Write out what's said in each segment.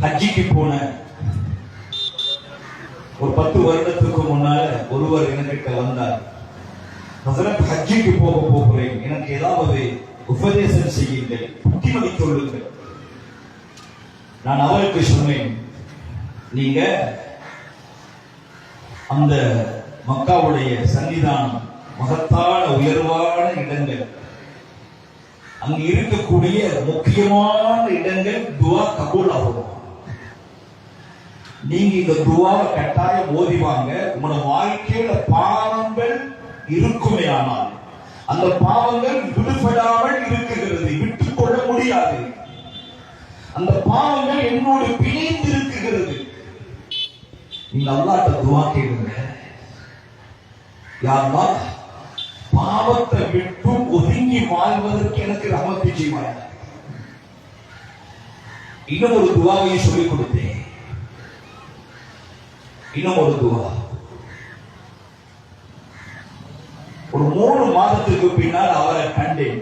ஹஜ்ஜிக்கு போன ஒரு பத்து வருடத்துக்கு முன்னால ஒருவர் என்கிட்ட வந்தார். ஹசரத் ஹஜ்ஜிக்கு போக போகிறேன். எனக்கு ஏதாவது உபதேசம் செய்யுங்கள். புத்திமதி சொல்லுங்கள். நான் அவருக்கு சொன்னேன் நீங்க அந்த மக்காவுடைய சன்னிதானம் மகத்தான உயர்வான இடங்கள் அங்க இருக்கக்கூடிய முக்கியமான இடங்கள் துவா கபூல் ஆகும். நீங்க இந்த துவாவை கட்டாயம் ஓதிவாங்க உங்களோட வாழ்க்கையில பாவங்கள் இருக்குமே ஆனால் அந்த பாவங்கள் விடுபடாமல் இருக்குகிறது விட்டுக் கொள்ள முடியாது. அந்த பாவங்கள் என்னோடு பிணைந்து இருக்குகிறது. நீங்க அல்லாட்ட துவா கேளுங்க. யாருமா பாவத்தை விட்டு ஒதுங்கி வாழ்வதற்கு எனக்கு ரமத்தை செய்வாய்? இன்னும் ஒரு துவாவையும் சொல்லிக் கொடுத்தேன் இன்னும் ஒரு துவா ஒரு மூணு மாதத்துக்கு பின்னால் அவரை கண்டேன்.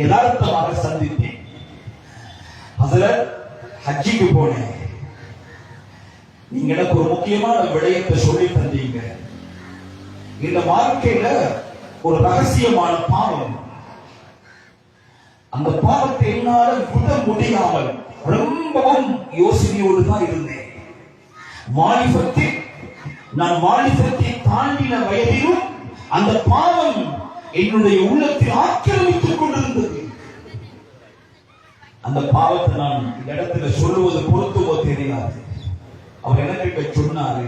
யதார்த்தமாக சந்தித்தேன். அதுல ஹஜ்ஜிக்கு போனேன். நீங்க எனக்கு ஒரு முக்கியமான விடயத்தை சொல்லி தந்தீங்க. இந்த வாழ்க்கையில ஒரு ரகசியமான பாவம். அந்த பாவத்தை என்னால விட முடியாமல் ரொம்பவும் யோசனையோடு தான் இருந்தேன். வாலிபத்தில் நான் வாலிபத்தை தாண்டின வயதிலும் அந்த பாவம் என்னுடைய உள்ளத்தில் ஆக்கிரமித்துக் கொண்டிருந்தது. அந்த பாவத்தை நான் இந்த இடத்துல சொல்லுவது பொருத்துவோ தெரியாது. அவர் எனக்கு சொன்னாரு?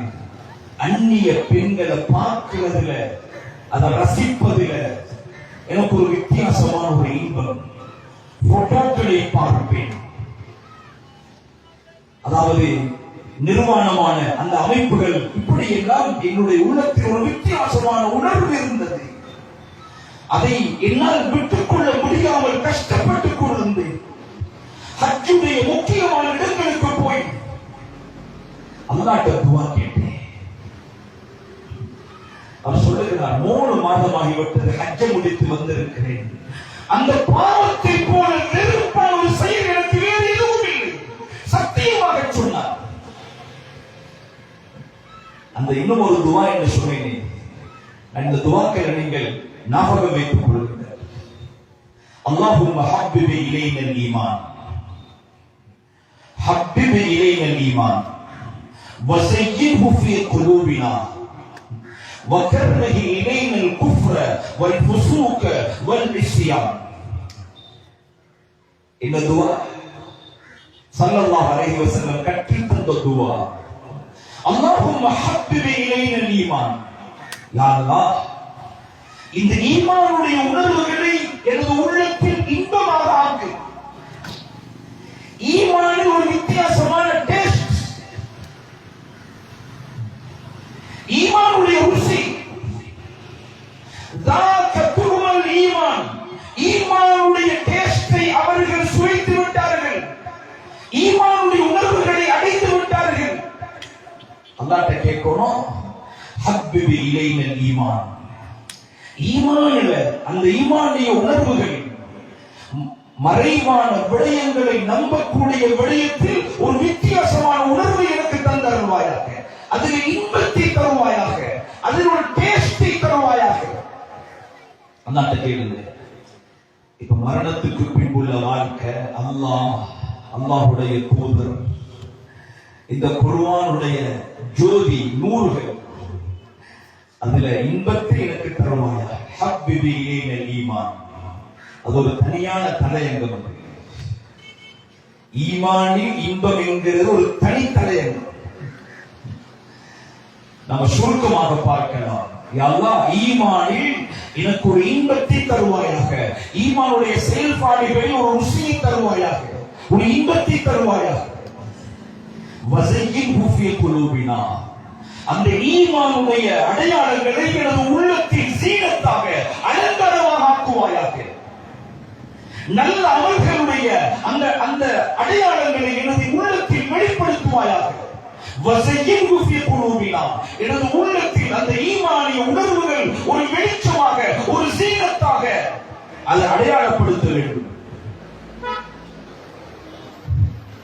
அந்நிய பெண்களை பார்க்கிறதுல அதை ரசிப்பதில எனக்கு ஒரு வித்தியாசமான ஒரு இன்பம். போட்டோக்களை பார்ப்பேன். அதாவது நிர்வாணமான அந்த அமைப்புகள் இப்படி எல்லாம் என்னுடைய உள்ளத்தில் ஒரு வித்தியாசமான உணர்வு இருந்தது. அதை என்னால் விட்டுக்கொள்ள முடியாமல் கஷ்டப்பட்டுக் கொண்டிருந்தேன். ஹஜ்ஜுடைய முக்கியமான இடங்களுக்கு போய் அல்லாட்ட துவா கேட்டேன். அவர் சொல்லுகிறார் மூணு மாதமாகிவிட்டது ஹஜ்ஜை முடித்து வந்திருக்கிறேன். அந்த பாவத்தை போல நெருப்பான ஒரு செயல் எனக்கு வேறு எதுவும் இல்லை சத்தியமாக சொன்னார் அந்த இன்னும் ஒரு துவா என்று சொன்னேன் அந்த துவாக்களை நீங்கள் ஞாபகம் வைத்துக் கொள்ளுங்கள் اللهم حبب إلينا الإيمان حبب إلينا الإيمان وزينه في قلوبنا وكره إلينا الكفر والفسوق والعصيان இந்த துவா ஸல்லல்லாஹு அலைஹி வஸல்லம் கற்றுத் தந்த துவா அல்லாஹும் ஹப்பிபே இலைன ஈமான். யா அல்லாஹ் இந்த ஈமானுடைய உணர்வுகளை எனது உள்ளத்தில் இன்பமாக ஆக்கு. ஈமானில் ஒரு வித்தியாசமான டேஸ்ட் ஈமானுடைய ருசி. ஈமான். ஈமானுடைய டேஸ்டை அவர்கள் சுவைத்து விட்டார்கள். ஈமான் அல்லாட்ட கேட்கணும் ஹப்பிபி இலைனல் ஈமான். ஈமான் இல்ல அந்த ஈமானுடைய உணர்வுகள். மறைவான விடயங்களை நம்பக்கூடிய விடயத்தில் ஒரு வித்தியாசமான உணர்வை எனக்கு தந்தருவாயாக அதில் இன்பத்தை தருவாயாக. அதில் ஒரு டேஸ்டை தருவாயாக. அல்லாட்ட கேளுங்க. இப்ப மரணத்துக்கு பின்புள்ள வாழ்க்கை அல்லாஹ் அல்லாஹுடைய தூதர். இந்த குருவானுடைய ஜோதி நூறுகள் அதுல இன்பத்தை எனக்கு தருவாயா? ஹப்பிபி ஈமான். அது ஒரு தனியான தலையங்கம் அது ஈமானில் இன்பம் என்கிறது ஒரு தனி தலையங்கம் நம்ம சுருக்கமாக பார்க்கலாம். யா ஈமானில் எனக்கு ஒரு இன்பத்தை தருவாயாக. ஈமானுடைய செயல்பாடுகளில் ஒரு ருசியை தருவாயாக. ஒரு இன்பத்தை தருவாயாக. வசையின் ஹுஃபிய குலூபினா. அந்த ஈமானுடைய அடையாளங்களை எனது உள்ளத்தில் சீனத்தாக அலங்காரமாக ஆக்குவாயாக. நல்ல அமல்களுடைய அந்த அந்த அடையாளங்களை எனது உள்ளத்தில் வெளிப்படுத்துவாயாக. வசையின் ஹுஃபிய குலூபினா. எனது உள்ளத்தில் அந்த ஈமானிய உணர்வுகள் ஒரு வெளிச்சமாக ஒரு சீனத்தாக அதை அடையாளப்படுத்த வேண்டும்.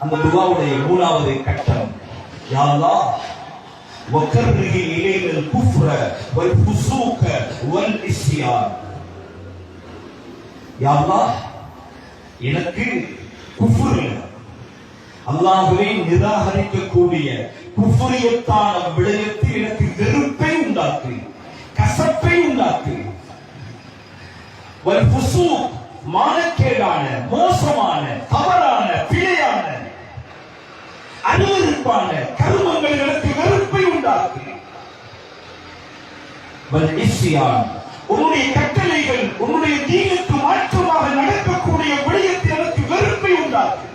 அந்த துவாவுடைய மூணாவது கட்டம் யா அல்லாஹ் وكره إلينا الكفر والفسوق والإسيان யா அல்லாஹ் எனக்கு குஃபுர் அல்லாஹ்வை நிராகரிக்கக்கூடிய குஃபுரியத்தான விடயத்தில் எனக்கு வெறுப்பை உண்டாக்கு கசப்பை உண்டாக்கு வல் ஃபுசூக் மானக்கேடான மோசமான தவறான பிழையான அருவருப்பான கருமங்கள் எனக்கு வெறுப்பை உண்டாக்கு உன்னுடைய கட்டளைகள் உன்னுடைய தீனுக்கு மாற்றமாக நடக்கக்கூடிய விடயத்தில் எனக்கு வெறுப்பை உண்டாக்கும்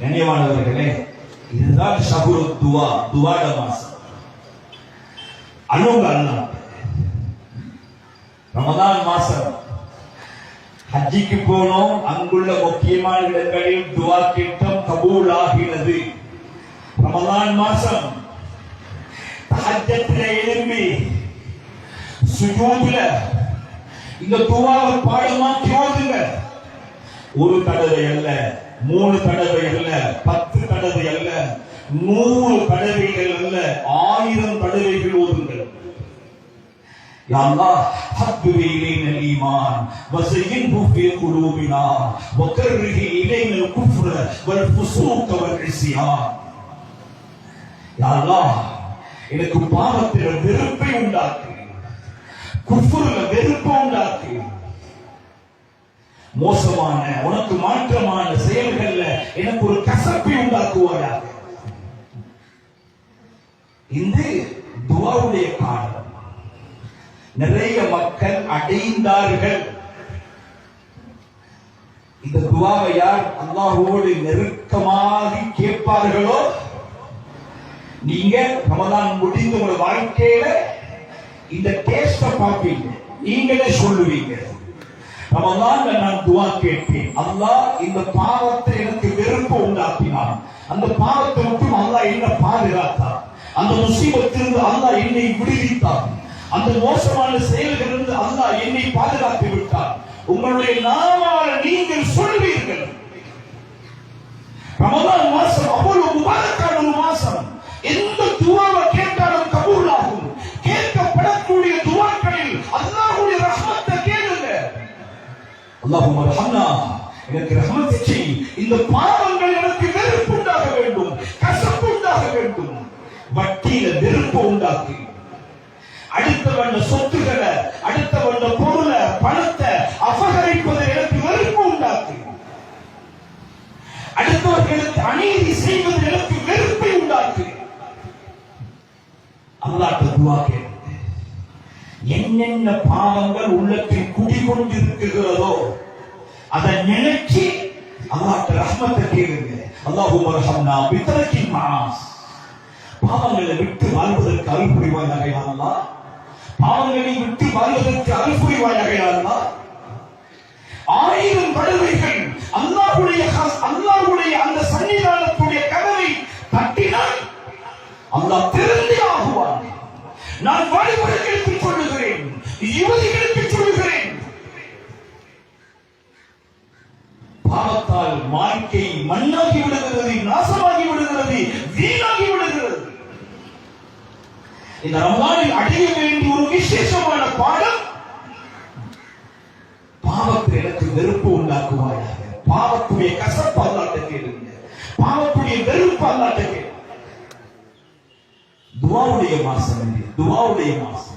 நினைவானவர்களே இதுதான் ஷஹுரு துவா துவாட மாசம். அனுங்க அண்ணா ரமதான் மாசம். ஹஜ்ஜிக்கு போனோம். அங்குள்ள முக்கியமான இடங்களில் துவா கேட்டோம் கபூல் ஆகிறது ரமதான் மாசம் தஹஜ்ஜத்துல எழும்பி சுஜூதுல இந்த துவாவை பாடமாக்கி ஓதுங்க ஒரு தடவை அல்ல மூணு தடவை அல்ல பத்து தடவை அல்ல நூறு தடவைகள் அல்ல ஆயிரம் தடவைகள் ஓதுங்கள். يا الله حبب إلينا الإيمان وزينه في قلوبنا وكره إلينا الكفر والفسوق والعصيان يا الله எனக்கு பாவத்தில் வெறுப்பை உண்டாக்கு குஃபுர்ல வெறுப்பை உண்டாக்கு மோசமான உனக்கு மாற்றமான செயல்கள்ல எனக்கு ஒரு கசப்பை உண்டாக்குவாயாக இந்த துவாவுடைய காலம் நிறைய மக்கள் அடைந்தார்கள். இந்த துவாவை யார் அல்லாஹோடு நெருக்கமாக கேட்பார்களோ? நீங்க ரமதான் முடிந்த உங்க வாழ்க்கையில இந்த டேஸ்ட பார்ப்பீங்க. நீங்களே சொல்லுவீங்க. ரமதான்ல நான் துவா கேட்டேன். அல்லாஹ் இந்த பாவத்தை எனக்கு வெறுப்பு உண்டாக்கினான். அந்த பாவத்தை மட்டும் அல்லாஹ் என்ன பாதுகாத்தான். அந்த முசீபத்திலிருந்து அல்லாஹ் என்னை விடுவித்தான். அந்த மோசமான செயல்களிலிருந்து அல்லாஹ் என்னை பாதுகாத்து விட்டார் உங்களுடைய நாவால நீங்கள் சொல்வீர்கள். ரமதான் மாசம் அவ்வளவு முபாரக்கான ஒரு மாசம். எந்த துவாவை கேட்டாலும் கபூல் ஆகும் கேட்கப்படக்கூடிய துவாக்களில் அல்லாஹுடைய ரஹ்மத்தை கேளுங்க. அல்லாஹும் ரஹ்மனா எனக்கு ரஹ்மத்தை செய் இந்த பாவங்கள் எனக்கு வெறுப்பு உண்டாக வேண்டும். கசப்பு உண்டாக வேண்டும். வட்டியில வெறுப்பு உண்டாக்கு. அடுத்தவன் சொத்துக்களை அடுத்தவன் பொருளை பணத்தை அபகரிப்பதை எனக்கு வெறுப்பு உண்டாக்கு. அடுத்தவர்களுக்கு அநீதி செய்வது எனக்கு வெறுப்பை உண்டாக்கு. அல்லாட்ட துவா கேட்டு என்னென்ன பாவங்கள் உள்ளத்தில் குடிகொண்டிருக்கிறதோ அதை நினைச்சு அல்லாட்ட ரஹ்மத்தை கேளுங்க. அல்லாஹு ரஹம்னா பித்தரக்கின் மாஸ். பாவங்களை விட்டு வாழ்வதற்கு அருள் புரிவாயாக யா அவர்களை விட்டு வாழ்வதற்கு அருள் புரிவாயாக யா ஆயிரம் படுகைகள் அல்லாஹுடைய அல்லாஹுடைய அந்த சன்னிதானத்துடைய கதவை தட்டினால் அல்லாஹ் திறந்தே ஆகுவார் நான் வாலிபர்களுக்கு சொல்லுகிறேன் யுவதிகளுக்கு சொல்லுகிறேன் பாவத்தால் வாழ்க்கை மண்ணாகி விடுகிறது நாசமாக விடுகிறது வீணாகி விடுகிறது இந்த ரமலானில் அடைய வேண்டிய ஒரு விசேஷமான பாடம் பாவத்தை எனக்கு வெறுப்பு உண்டாக்குவாயாக. பாவத்துடைய கசப்பு அல்லாட்ட கேளுங்க. பாவத்துடைய வெறுப்பு அல்லாட்ட கேளுங்க. துவாவுடைய மாசம் துவாவுடைய மாசம்.